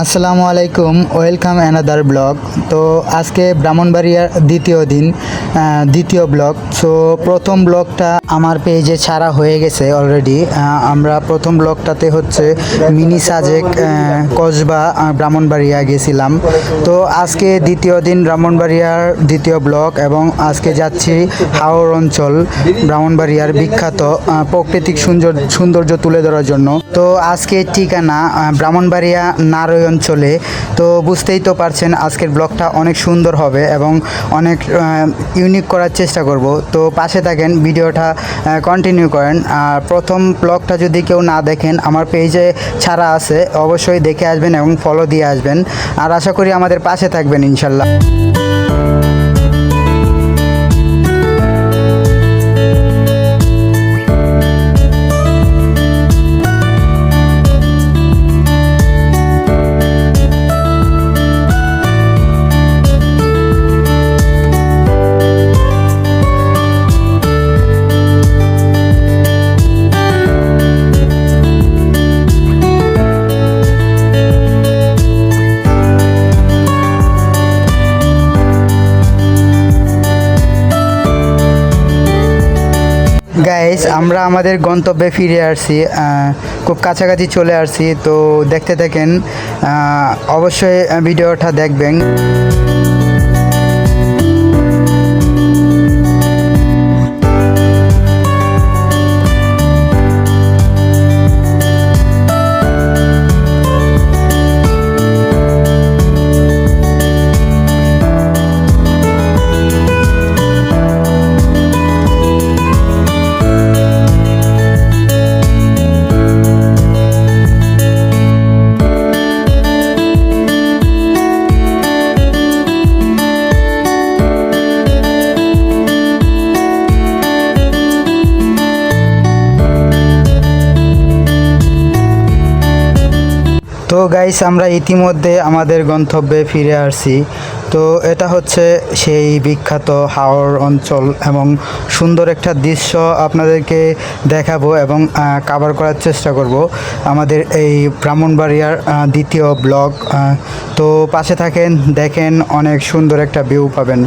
আসসালামু আলাইকুম, welcome another blog তো আজকে ব্রাহ্মণবাড়িয়ার দ্বিতীয় দিন দ্বিতীয় ব্লগ সো প্রথম ব্লগটা আমার পেজে ছাড়া হয়ে গেছে অলরেডি আমরা প্রথম ব্লগটাতে হচ্ছে মিনি সাজেক কসবা ব্রাহ্মণবাড়িয়া গেছিলাম। তো আজকে দ্বিতীয় দিন ব্রাহ্মণবাড়িয়ার দ্বিতীয় ব্লগ এবং আজকে যাচ্ছি হাওর অঞ্চল, ব্রাহ্মণবাড়িয়ার বিখ্যাত প্রাকৃতিক সৌন্দর্য সৌন্দর্য তুলে ধরার জন্য। তো আজকে ঠিকানা ব্রাহ্মণবাড়িয়া ব্রাহ্মণবাড়িয়া নারই অঞ্চলে। তো বুঝতেই তো পারছেন আজকের ব্লগটা অনেক সুন্দর হবে এবং অনেক ইউনিক করার চেষ্টা করব। তো পাশে থাকেন, ভিডিওটা কন্টিনিউ করেন। আর প্রথম ব্লগটা যদি কেউ না দেখেন, আমার পেজে ছাড়া আছে, অবশ্যই দেখে আসবেন এবং ফলো দিয়ে আসবেন। আর আশা করি আমাদের পাশে থাকবেন, ইনশাল্লাহ। গাইস আমরা আমাদের গন্তব্যে ফিরে আসছি খুব কাছাকাছি চলে আসছি, তো দেখতে থাকেন অবশ্যই ভিডিওটা দেখবেন। তো গাইস আমরা ইতিমধ্যে আমাদের গন্তব্যে ফিরে আসছি। তো এটা হচ্ছে সেই বিখ্যাত হাওড় অঞ্চল এবং সুন্দর একটা দৃশ্য আপনাদেরকে দেখাবো এবং কাভার করার চেষ্টা করব আমাদের এই ব্রাহ্মণবাড়িয়ার দ্বিতীয় ব্লগ তো পাশে থাকেন, দেখেন অনেক সুন্দর একটা ভিউ পাবেন।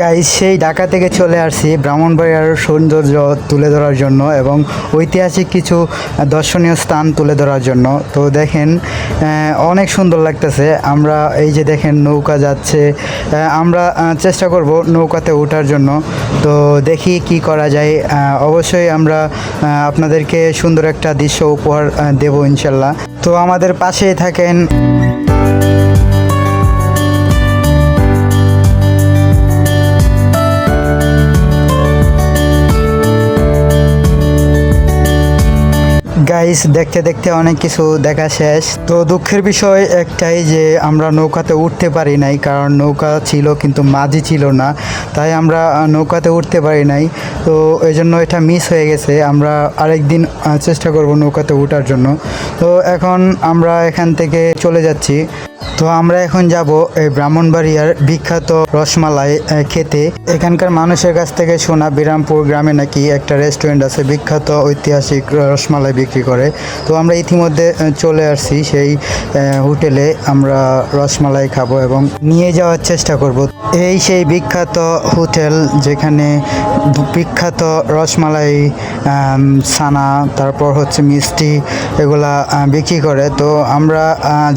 গাইস সেই ঢাকা থেকে চলে আসছি, ব্রাহ্মণবাড়িয়ার সৌন্দর্য তুলে ধরার জন্য এবং ঐতিহাসিক কিছু দর্শনীয় স্থান তুলে ধরার জন্য। তো দেখেন অনেক সুন্দর লাগতেছে। আমরা এই যে দেখেন, নৌকা যাচ্ছে। আমরা চেষ্টা করব নৌকাতে ওঠার জন্য। তো দেখি কি করা যায়। অবশ্যই আমরা আপনাদেরকে সুন্দর একটা দৃশ্য উপহার দেব ইনশাল্লাহ। তো আমাদের পাশেই থাকেন গাইস দেখতে দেখতে অনেক কিছু দেখা শেষ। তো দুঃখের বিষয় একটাই যে আমরা নৌকাতে উঠতে পারি নাই, কারণ নৌকা ছিল কিন্তু মাঝি ছিল না, তাই আমরা নৌকাতে উঠতে পারি নাই। তো এই জন্য এটা মিস হয়ে গেছে। আমরা আরেকদিন দিন চেষ্টা করব নৌকাতে ওঠার জন্য। তো এখন আমরা এখান থেকে চলে যাচ্ছি। তো আমরা এখন যাব এই ব্রাহ্মণবাড়িয়ার বিখ্যাত রসমালাই খেতে। এখানকার মানুষের কাছ থেকে শোনা বিরামপুর গ্রামে নাকি একটা রেস্টুরেন্ট আছে, বিখ্যাত ঐতিহাসিক রসমালাই বিক্রি করে। তো আমরা ইতিমধ্যে চলে আসছি সেই হোটেলে। আমরা রসমালাই খাব এবং নিয়ে যাওয়ার চেষ্টা করব। এই সেই বিখ্যাত হোটেল যেখানে বিখ্যাত রসমালাই ছানা, তারপর হচ্ছে মিষ্টি এগুলা বিক্রি করে। তো আমরা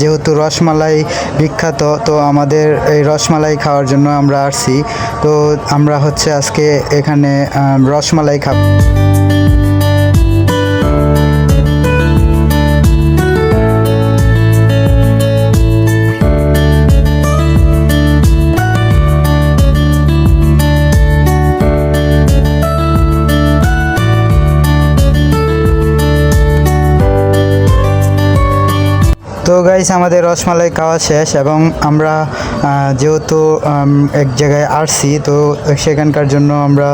যেহেতু রসমালাই বিখ্যাত। তো আমাদের এই রসমালাই খাওয়ার জন্য আমরা আসছি। তো আমরা হচ্ছে আজকে এখানে রসমালাই খাব। তো গাইস আমাদের রসমালাই খাওয়া শেষ এবং আমরা যেহেতু এক জায়গায় আসছি, তো সেখানকার জন্য আমরা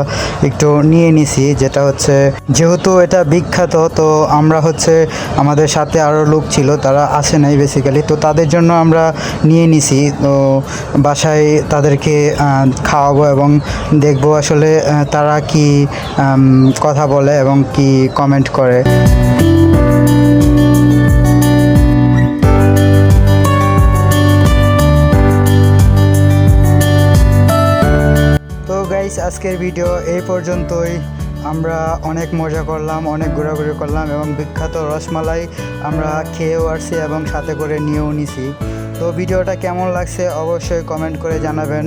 একটু নিয়ে নিছি, যেটা হচ্ছে, যেহেতু এটা বিখ্যাত, তো আমরা হচ্ছে আমাদের সাথে আরও লোক ছিল, তারা আসে নাই বেসিক্যালি তো তাদের জন্য আমরা নিয়ে নিছি, তো বাসায় তাদেরকে খাওয়াবো এবং দেখব আসলে তারা কি কথা বলে এবং কি কমেন্ট করে। গাইস আজকের ভিডিও এই পর্যন্তই। আমরা অনেক মজা করলাম, অনেক ঘোরাঘুরি করলাম এবং বিখ্যাত রসমালাই আমরা খেয়েও আসছি এবং সাথে করে নিয়েও নিছি। তো ভিডিওটা কেমন লাগছে অবশ্যই কমেন্ট করে জানাবেন।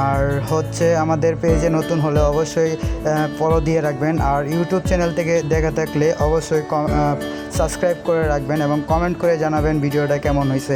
আর হচ্ছে আমাদের পেজে নতুন হলে অবশ্যই ফলো দিয়ে রাখবেন। আর ইউটিউব চ্যানেল থেকে দেখা থাকলে অবশ্যই সাবস্ক্রাইব করে রাখবেন এবং কমেন্ট করে জানাবেন ভিডিওটা কেমন হয়েছে।